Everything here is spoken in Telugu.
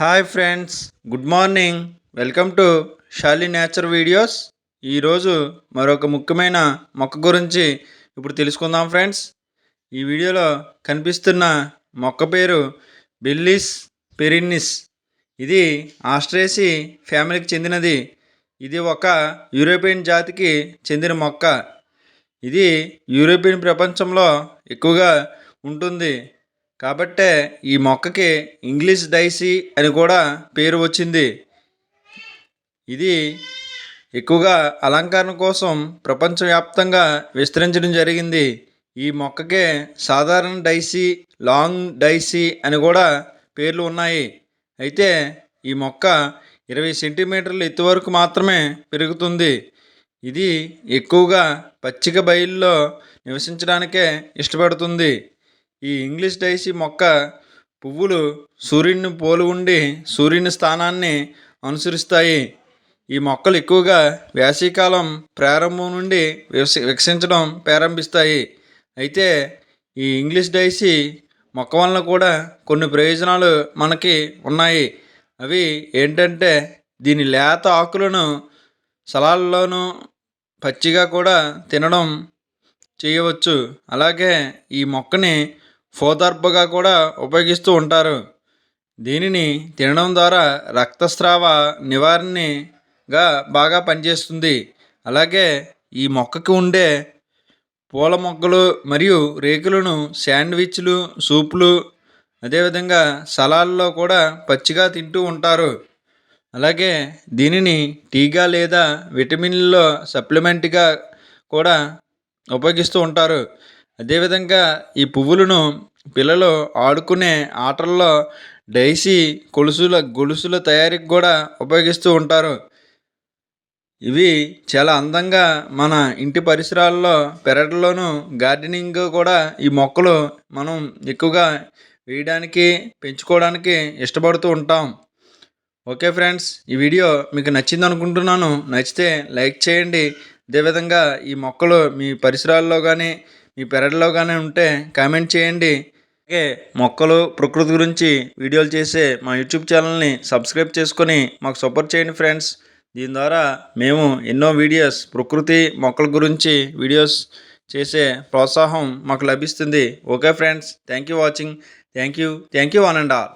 Hi friends good morning. Welcome to Shali nature videos. ఈరోజు మరొక ముఖ్యమైన మొక్క గురించి ఇప్పుడు తెలుసుకుందాం ఫ్రెండ్స్. ఈ వీడియోలో కనిపిస్తున్న మొక్క పేరు బిల్లిస్ పెరిన్నిస్. ఇది ఆస్ట్రేసి ఫ్యామిలీకి చెందినది. ఇది ఒక యూరోపియన్ జాతికి చెందిన మొక్క. ఇది యూరోపియన్ ప్రపంచంలో ఎక్కువగా ఉంటుంది. కాబట్టే ఈ మొక్కకి ఇంగ్లీష్ డైసీ అని కూడా పేరు వచ్చింది. ఇది ఎక్కువగా అలంకరణ కోసం ప్రపంచవ్యాప్తంగా విస్తరించడం జరిగింది. ఈ మొక్కకే సాధారణ డైసీ లాంగ్ డైసీ అని కూడా పేర్లు ఉన్నాయి. అయితే ఈ మొక్క ఇరవై సెంటీమీటర్ల ఎత్తు వరకు మాత్రమే పెరుగుతుంది. ఇది ఎక్కువగా పచ్చిక బయల్లో నివసించడానికే ఇష్టపడుతుంది. ఈ ఇంగ్లీష్ డైసీ మొక్క పువ్వులు సూర్యుని పోలి ఉండి సూర్యుని స్థానాన్ని అనుసరిస్తాయి. ఈ మొక్కలు ఎక్కువగా వేసవికాలం ప్రారంభం నుండి వికసి వికసించడం ప్రారంభిస్తాయి. అయితే ఈ ఇంగ్లీష్ డైసీ మొక్క వలన కూడా కొన్ని ప్రయోజనాలు మనకి ఉన్నాయి. అవి ఏంటంటే దీని లేత ఆకులను సలాల్లోనూ పచ్చిగా కూడా తినడం చేయవచ్చు. అలాగే ఈ మొక్కని ఫోదర్బగా కూడా ఉపయోగిస్తూ ఉంటారు. దీనిని తినడం ద్వారా రక్తస్రావ నివారణగా బాగా పనిచేస్తుంది. అలాగే ఈ మొక్కకు ఉండే పూల మొక్కలు మరియు రేకులను శాండ్విచ్లు సూపులు అదేవిధంగా సలాల్లో కూడా పచ్చిగా తింటూ ఉంటారు. అలాగే దీనిని టీగా లేదా విటమిన్లో సప్లిమెంట్గా కూడా ఉపయోగిస్తూ ఉంటారు. అదేవిధంగా ఈ పువ్వులను పిల్లలు ఆడుకునే ఆటల్లో డైసీ కొలుసుల గొలుసుల తయారీకి కూడా ఉపయోగిస్తూ ఉంటారు. ఇవి చాలా అందంగా మన ఇంటి పరిసరాల్లో పెరట్లోనూ గార్డెనింగ్ కూడా ఈ మొక్కలు మనం ఎక్కువగా వేయడానికి పెంచుకోవడానికి ఇష్టపడుతూ ఉంటాం. ఓకే ఫ్రెండ్స్ ఈ వీడియో మీకు నచ్చింది అనుకుంటున్నాను. నచ్చితే లైక్ చేయండి. అదేవిధంగా ఈ మొక్కలు మీ పరిసరాల్లో కానీ మీ పెరట్లో కానీ ఉంటే కామెంట్ చేయండి. అలాగే మొక్కలు ప్రకృతి గురించి వీడియోలు చేసే మా యూట్యూబ్ ఛానల్ని సబ్స్క్రైబ్ చేసుకొని మాకు సపోర్ట్ చేయండి ఫ్రెండ్స్. దీని ద్వారా మేము ఎన్నో వీడియోస్ ప్రకృతి మొక్కల గురించి వీడియోస్ చేసే ప్రోత్సాహం మాకు లభిస్తుంది. Okay friends thank you watching. Thank you thank you one and all.